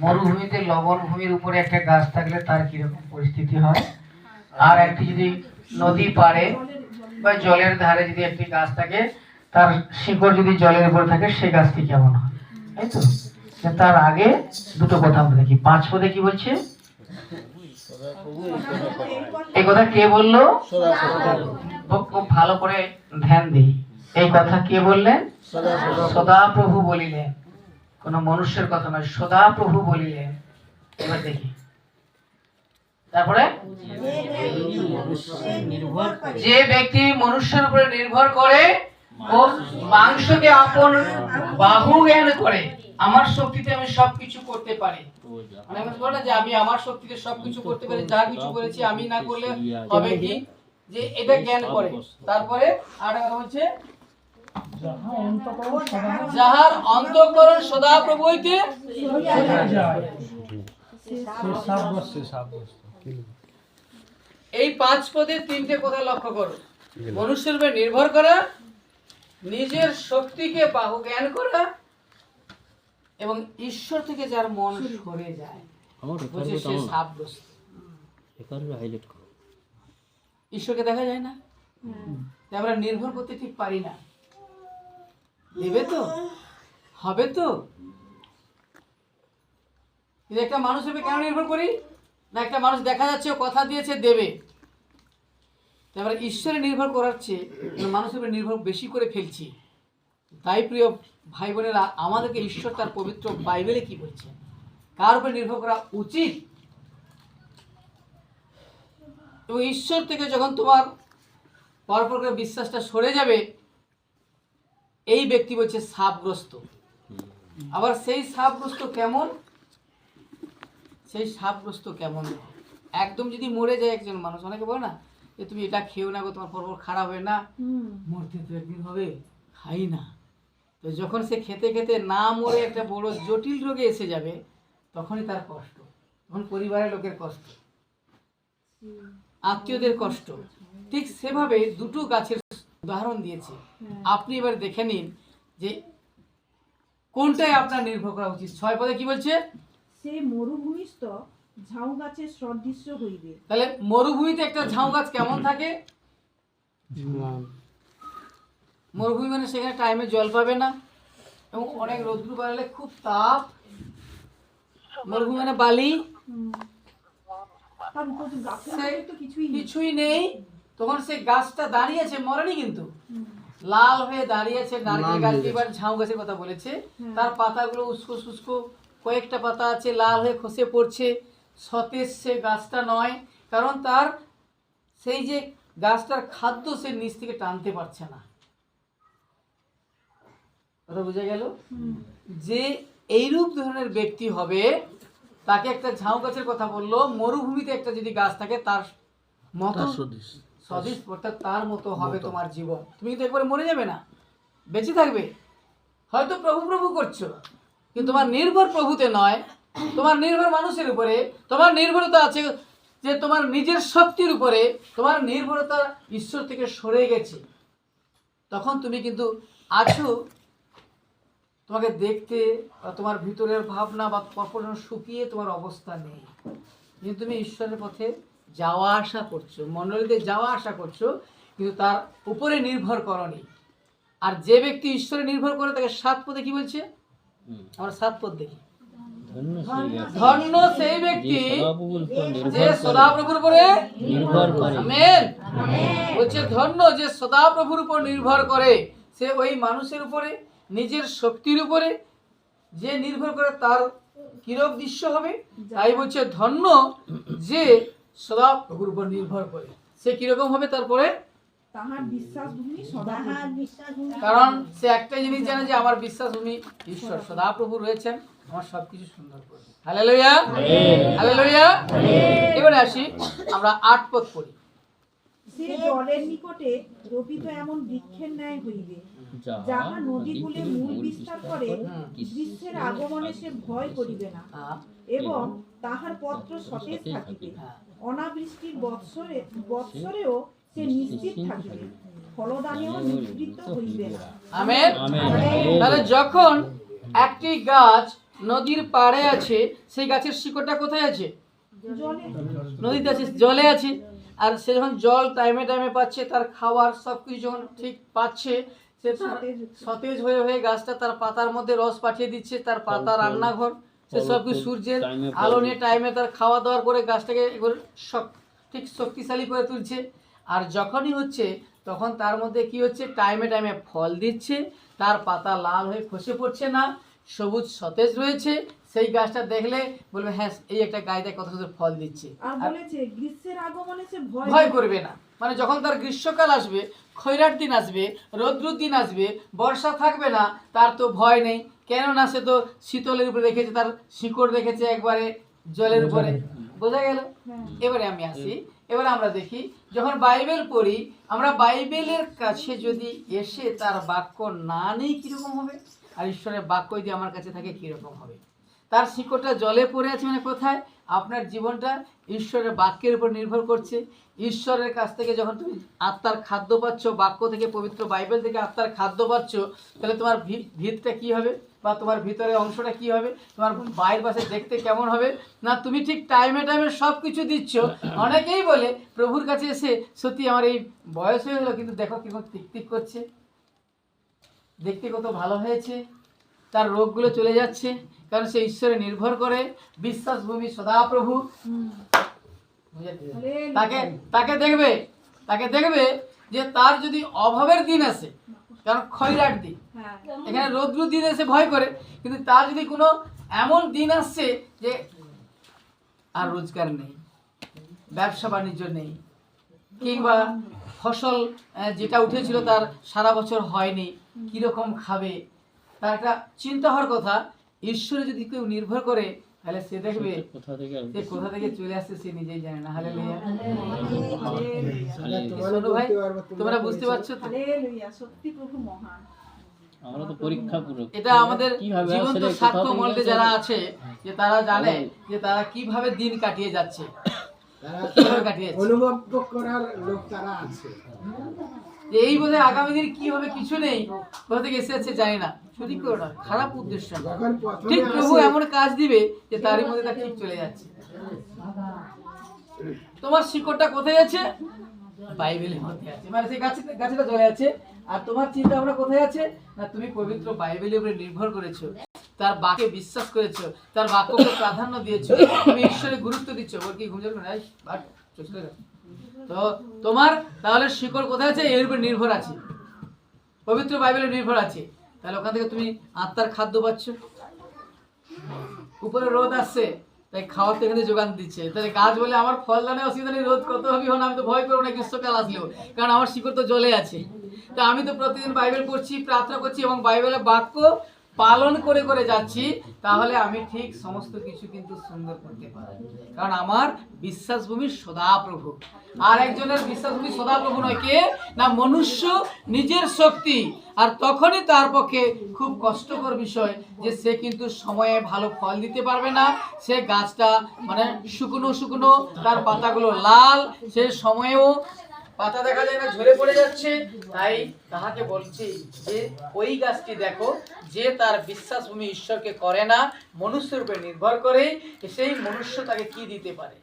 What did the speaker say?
মরুভূমিতে লবণ ভূমির উপরে একটা গাছ থাকলে তার কীরকম পরিস্থিতি হয়? আর একটি যদি নদী পাড়ে বা জলের ধারে যদি একটি গাছ থাকে, তার শিকড় যদি জলের উপর থাকে, সে গাছটি কেমন হয়? তাই তো? তার আগে দুটো কথা আমরা দেখি। পাঁচ পদে কি বলছে? এই কথা কে বলল? খুব ভালো করে ধ্যান দিই। এই কথা কে বললেন? সদা প্রভু বলিলেন। কোন মনুষ্যের কথা নয় সদা প্রভু বলিলেন। এবার দেখি। তারপরে? যে ব্যক্তি মনুষ্যের উপরে নির্ভর করে, ও মাংসকে আপন বাহু জ্ঞান করে। আমার শক্তিতে আমি সবকিছু করতে পারি। মানে আমি বলে না যে আমি আমার শক্তিতে সবকিছু করতে পারি যা কিছু করেছি আমি না করলে হবে কি? যে এটা জ্ঞান করে। তারপরে আর কথা হচ্ছে যাহার অন্তঃকরণ সদা প্রভু হইতে এই পাঁচ পদে তিনটে কথা লক্ষ্য করো। মনুষ্যের উপর নির্ভর করা নিজের শক্তিকে বাহু জ্ঞান করা এবং ঈশ্বর থেকে যার মন সরে যায় সে ঈশ্বরকে দেখা যায় না? আমরা নির্ভর করতে ঠিক পারি না। দেবে তো? হবে তো? কিন্তু একটা মানুষের উপর কেন নির্ভর করি? না একটা মানুষ দেখা যাচ্ছে ও কথা দিয়েছে দেবে। তো আমরা ঈশ্বরে নির্ভর করার চেয়ে মানুষের উপর নির্ভর বেশি করে ফেলছি। তাই প্রিয় ভাই বোনেরা আমাদেরকে ঈশ্বর তার পবিত্র বাইবেলে কি বলছে? কার উপর নির্ভর করা উচিত? এবং ঈশ্বর থেকে যখন তোমার পরপর করে বিশ্বাসটা সরে যাবে এই ব্যক্তি বলছে সাপগ্রস্ত। আবার সেই সাপগ্রস্ত কেমন? সেই সাপগ্রস্ত কেমন? একদম যদি মরে যায় একজন মানুষ অনেকে বলে না যে তুমি এটা খেয়েও না গো তোমার পরপর খারাপ হয় না। মরতে তো একদিন হবে খাই না। তো যখন সে খেতে খেতে না মরে একটা বড় জটিল রোগে এসে যাবে তখনই তার কষ্ট। তখন পরিবারের লোকের কষ্ট। আত্মীয়দের কষ্ট। ঠিক সেভাবে দুটো গাছের উদাহরণ দিয়েছে। আপনি এবার দেখে নিন যে কোনটায় আপনার নির্ভর করা উচিত। ছয় পদে কি বলছে? সে মরুভূমিস্থ ঝাউ গাছের সদৃশ্য হইবে। তাহলে মরুভূমিতে একটা ঝাউ গাছ কেমন থাকে? মরুভূমি মানে সেখানে টাইমে জল পাবে না এবং অনেক রৌদ্র বাড়ালে খুব তাপ। মরুভূমি মানে বালি। কিছুই নেই। তখন সে গাছটা দাঁড়িয়েছে মরেনি কিন্তু। লাল হয়ে দাঁড়িয়েছে নারকেল গাছ। এবার ঝাউ গাছের কথা বলেছে। তার পাতাগুলো উস্কো শুষ্কো কয়েকটা পাতা আছে লাল হয়ে খসে পড়ছে। সতেজ সে গাছটা নয় কারণ তার সেই যে গাছটার খাদ্য সে নিচ থেকে টানতে পারছে না। কথা বোঝা গেল? যে এইরূপ ধরনের ব্যক্তি হবে তাকে একটা ঝাউ গাছের কথা বলল মরুভূমিতে একটা যদি গাছ থাকে তার মতো সদিস অর্থাৎ তার মতো হবে তোমার জীবন। তুমি কিন্তু একবারে মরে যাবে না। বেঁচে থাকবে। হয়তো প্রভু প্রভু করছ কিন্তু তোমার নির্ভর প্রভুতে নয়। তোমার নির্ভর মানুষের উপরে। তোমার নির্ভরতা আছে যে তোমার নিজের শক্তির উপরে। তোমার নির্ভরতা ঈশ্বর থেকে সরে গেছে। তখন তুমি কিন্তু আছো তোমাকে দেখতে বা তোমার ভিতরের ভাবনা বা কখনো শুকিয়ে তোমার অবস্থা নেই। কিন্তু তুমি ঈশ্বরের পথে যাওয়া আসা করছ মণ্ডলীতে যাওয়া আসা করছ কিন্তু তার উপরে নির্ভর করনি। আর যে ব্যক্তি ঈশ্বরে নির্ভর করে তাকে সাত পদে কি বলছে? আমরা সাত পদ দেখি। ধন্য সেই ব্যক্তি। যে সদাপ্রভুর উপরে নির্ভর করে। বলছে ধন্য যে সদাপ্রভুর উপর নির্ভর করে। সে ওই মানুষের উপরে নিজের শক্তির উপরে যে নির্ভর করে তার কিরক দৃশ্য হবে তাই বলছে ধন্য যে সদাপ্রভুর উপর নির্ভর করে। সে কীরকম হবে তারপরে? বিশ্বাস কারণ সে একটাই জিনিস জানে যে আমার বিশ্বাস উনি ঈশ্বর সদাপ্রভু রয়েছেন আমার সবকিছু সুন্দর করবে হালেলুয়া হালেলুয়া এবারে আসি আমরা আট পথ পড়ি। সে জলের নিকটে রোপিত এমন বৃক্ষের ন্যায় হইবে যাহা নদীগুলে মূল বিস্তার করে গ্রীষ্মের আগমনে সে ভয় করিবে না। হ্যাঁ, এবং তাহার পত্র সতেজ থাকিবে। হ্যাঁ। অনাবৃষ্টির বৎসরে বৎসরেও সে নিশ্চিত থাকিবে। ফলদানেও নিবৃত্ত হইবে না। আমেন। তাহলে যখন একটি গাছ নদীর পাড়ে আছে সেই গাছের শিকড়টা কোথায় আছে? নদীতে আছে জলে আছে। আর সে যখন জল টাইমে টাইমে পাচ্ছে তার খাওয়ার সব কিছু যখন ঠিক পাচ্ছে সে তার সতেজ। হয়ে হয়ে গাছটা তার পাতার মধ্যে রস পাঠিয়ে দিচ্ছে তার পাতা রান্নাঘর সে সব কিছু সূর্যের আলো নিয়ে টাইমে তার খাওয়া দাওয়ার করে গাছটাকে ঠিক শক্তিশালী করে তুলছে। আর যখনই হচ্ছে তখন তার মধ্যে কি হচ্ছে? টাইমে টাইমে ফল দিচ্ছে তার পাতা লাল হয়ে খসে পড়ছে না সবুজ সতেজ রয়েছে সেই গাছটা দেখলে বলবে হ্যাঁ এই একটা গাছটা কত সুন্দর ফল দিচ্ছে। আর আর বলেছে গ্রীষ্মের আগমনে সে ভয় ভয় করবে। না। মানে যখন তার গ্রীষ্মকাল আসবে খৈরার দিন আসবে রৌদ্রুর দিন আসবে বর্ষা থাকবে না তার তো ভয় নেই। কেননা সে তো শীতলের উপরে রেখেছে তার শিকড় রেখেছে একবারে জলের উপরে। বোঝা গেল? হ্যাঁ। এবারে আমি আসি। এবারে আমরা দেখি যখন বাইবেল পড়ি আমরা বাইবেলের কাছে যদি এসে তার বাক্য না নেই কীরকম হবে? আর ঈশ্বরের বাক্য যদি আমার কাছে থাকে কীরকম হবে? তার শিকড়টা জলে পড়ে আছে মানে কোথায়? আপনার জীবনটা ঈশ্বরের বাক্যের উপর নির্ভর করছে। ঈশ্বরের কাছ থেকে যখন তুমি আত্মার খাদ্য পাচ্ছ, বাক্য থেকে পবিত্র বাইবেল থেকে আত্মার খাদ্য পাচ্ছ, তাহলে তোমার ভিতটা কি হবে? বা তোমার ভিতরের অংশটা কি হবে? তোমার বাইরের পাশে দেখতে কেমন হবে? না, তুমি ঠিক টাইমে টাইমে সব কিছু দিচ্ছ। অনেকেই বলে, প্রভুর কাছে এসে সত্যি আমার এই বয়স হয়ে গেলো, কিন্তু দেখো কীরকম টিকটিক করছে। দেখতে কত ভালো হয়েছে। তার রোগগুলো চলে যাচ্ছে কারণ সে ঈশ্বরে নির্ভর করে বিশ্বাস ভূমি সদাপ্রভু। তাকে তাকে দেখবে তাকে দেখবে যে তার যদি অভাবের দিন আসে কারণ খয়রার দিন হ্যাঁ। এখানে রৌদ্র দিন এসে ভয় করে কিন্তু তার যদি কোনো এমন দিন আসছে যে আর রোজগার নেই ব্যবসা বাণিজ্য নেই কিংবা ফসল যেটা উঠেছিল তার সারা বছর হয়নি কীরকম খাবে তার একটা চিন্তা হওয়ার কথা ঈশ্বরে যদি কেউ নির্ভর করে তাহলে সে দেখবে কোথা থেকে সে কোথা থেকে চলে আসছে সে নিজেই জানে না। হালে ভাই তোমরা বুঝতে পারছ সত্যি প্রভু মহান। আমরা তো পরীক্ষা পুরো এটা আমাদের জীবন্ত সাক্ষ্য থেকে যারা আছে যে তারা জানে যে তারা কীভাবে দিন কাটিয়ে যাচ্ছে? অনুভব করার লোক তারা আছে। যে এই বোধহয় আগামী দিন কি হবে কিছু নেই কোথা থেকে এসে যাচ্ছে জানি না। সঠিক করে না খারাপ উদ্দেশ্য ঠিক প্রভু এমন কাজ দিবে যে তারই মধ্যে তা ঠিক চলে যাচ্ছে। তোমার শিকড়টা কোথায় আছে? বাইবেলের মধ্যে আছে। মানে সেই গাছে গাছটা জ্বলে আছে। আর তোমার চিন্তা ভাবনা কোথায় আছে? না তুমি পবিত্র বাইবেলের উপরে নির্ভর করেছ। তার বাক্যে বিশ্বাস করেছ। তার বাক্যকে প্রাধান্য দিয়েছ। তুমি ঈশ্বরে গুরুত্ব দিচ্ছ। ওর কি ঘুম যাবে না। তো তোমার তাহলে শিকড় কোথায় আছে? এর উপর নির্ভর আছে। পবিত্র বাইবেলে নির্ভর আছে। তাহলে ওখান থেকে তুমি আত্মার খাদ্য পাচ্ছ। উপরে রোদ আসছে, তাই খাওয়ার তো এখানে যোগান দিচ্ছে। তাহলে গাছ বলে আমার ফল দানে অসুবিধা নেই, রোদ কত হবে হন আমি তো ভয় করব না, গ্রীষ্মকাল আসলেও। কারণ আমার শিকড় তো জ্বলে আছে। তো আমি তো প্রতিদিন বাইবেল পড়ছি, প্রার্থনা করছি এবং বাইবেলের বাক্য পালন করে করে যাচ্ছি, তাহলে আমি ঠিক সমস্ত কিছু কিন্তু সুন্দর করতে পারি কারণ আমার বিশ্বাসভূমি সদাপ্রভু। আর একজনের বিশ্বাসভূমি সদাপ্রভু নয় কে? না, মনুষ্য নিজের শক্তি। আর তখনই তার পক্ষে খুব কষ্টকর বিষয় যে সে কিন্তু সময়ে ভালো ফল দিতে পারবে না। সে গাছটা মানে শুকনো শুকনো, তার পাতাগুলো লাল, সে সময়েও পাতা দেখা যায় না, ঝরে পড়ে যাচ্ছে। তাই তাহাকে বলছি যে, ওই গাছটি দেখো, যে তার বিশ্বাস ভূমি ঈশ্বরকে করে না, মনুষ্যরূপে নির্ভর করে, সেই মনুষ্য তাকে কি দিতে পারে?